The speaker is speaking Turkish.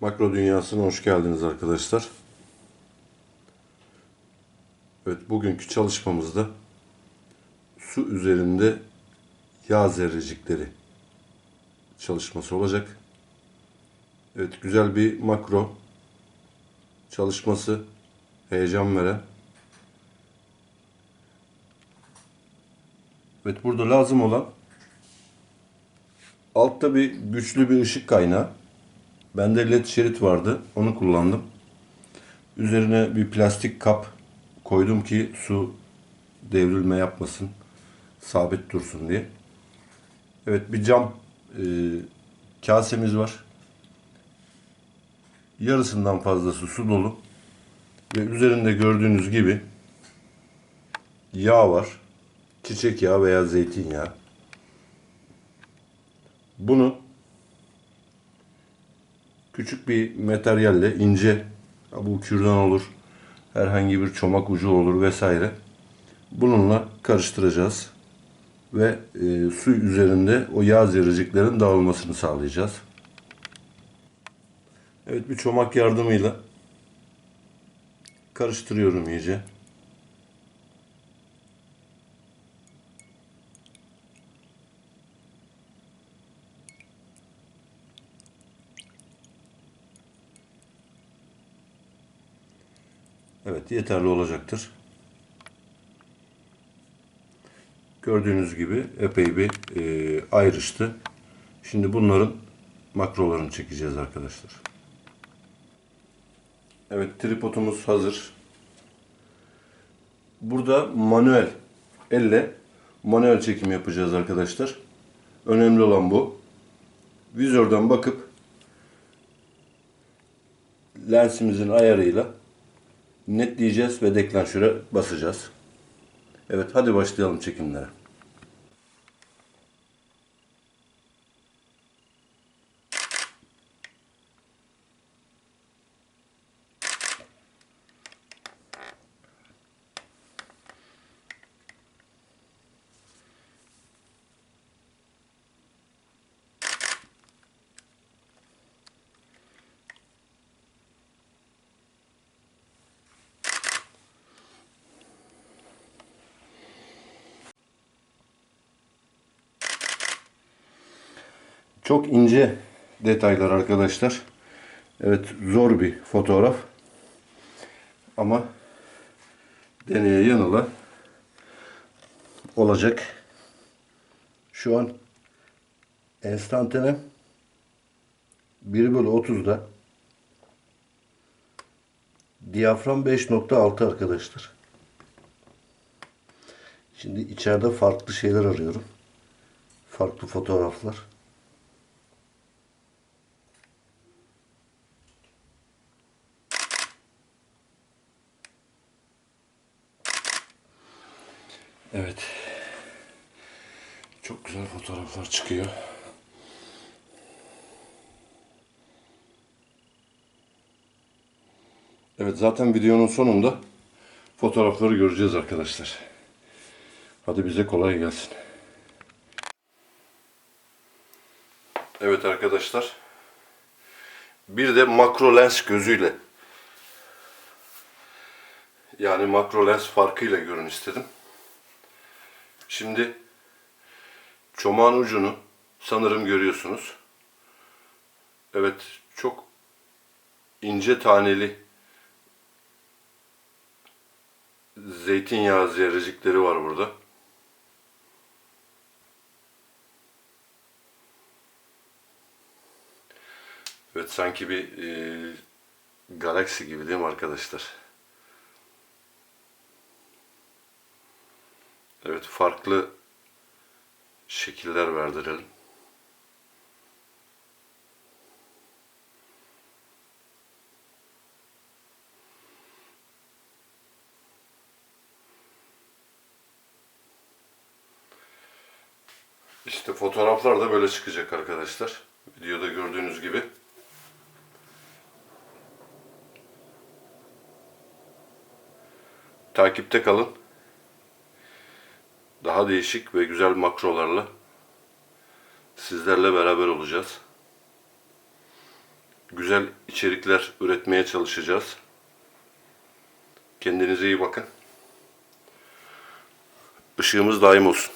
Makro dünyasına hoş geldiniz arkadaşlar. Evet, bugünkü çalışmamızda su üzerinde yağ zerrecikleri çalışması olacak. Evet, güzel bir makro çalışması, heyecan veren. Evet, burada lazım olan altta bir güçlü bir ışık kaynağı. Bende led şerit vardı. Onu kullandım. Üzerine bir plastik kap koydum ki su devrilme yapmasın. Sabit dursun diye. Evet bir cam e, kasemiz var. Yarısından fazlası su dolu. Ve üzerinde gördüğünüz gibi yağ var. Çiçek yağı veya zeytinyağı. Bunu küçük bir materyalle ince bu kürdan olur herhangi bir çomak ucu olur vesaire bununla karıştıracağız ve e, su üzerinde o yağ zerreciklerin dağılmasını sağlayacağız. Evet bir çomak yardımıyla karıştırıyorum iyice. Evet yeterli olacaktır. Gördüğünüz gibi epey bir e, ayrıştı. Şimdi bunların makrolarını çekeceğiz arkadaşlar. Evet tripodumuz hazır. Burada manuel elle manuel çekim yapacağız arkadaşlar. Önemli olan bu. Vizörden bakıp lensimizin ayarıyla netleyeceğiz ve deklanşöre basacağız. Evet hadi başlayalım çekimlere. Çok ince detaylar arkadaşlar. Evet zor bir fotoğraf. Ama deneye yanıla olacak. Şu an enstantane 1 bölü 30'da diyafram 5.6 arkadaşlar. Şimdi içeride farklı şeyler arıyorum. Farklı fotoğraflar. Evet. Çok güzel fotoğraflar çıkıyor. Evet zaten videonun sonunda fotoğrafları göreceğiz arkadaşlar. Hadi bize kolay gelsin. Evet arkadaşlar. Bir de makro lens gözüyle yani makro lens farkıyla görün istedim. Şimdi çomağın ucunu sanırım görüyorsunuz. Evet çok ince taneli zeytinyağı zerrecikleri var burada. Evet sanki bir e, galaksi gibi değil mi arkadaşlar? Evet farklı şekiller verdirelim. İşte fotoğraflar da böyle çıkacak arkadaşlar. Videoda gördüğünüz gibi. Takipte kalın. Daha değişik ve güzel makrolarla sizlerle beraber olacağız. güzel içerikler üretmeye çalışacağız. Kendinize iyi bakın. Işığımız daim olsun.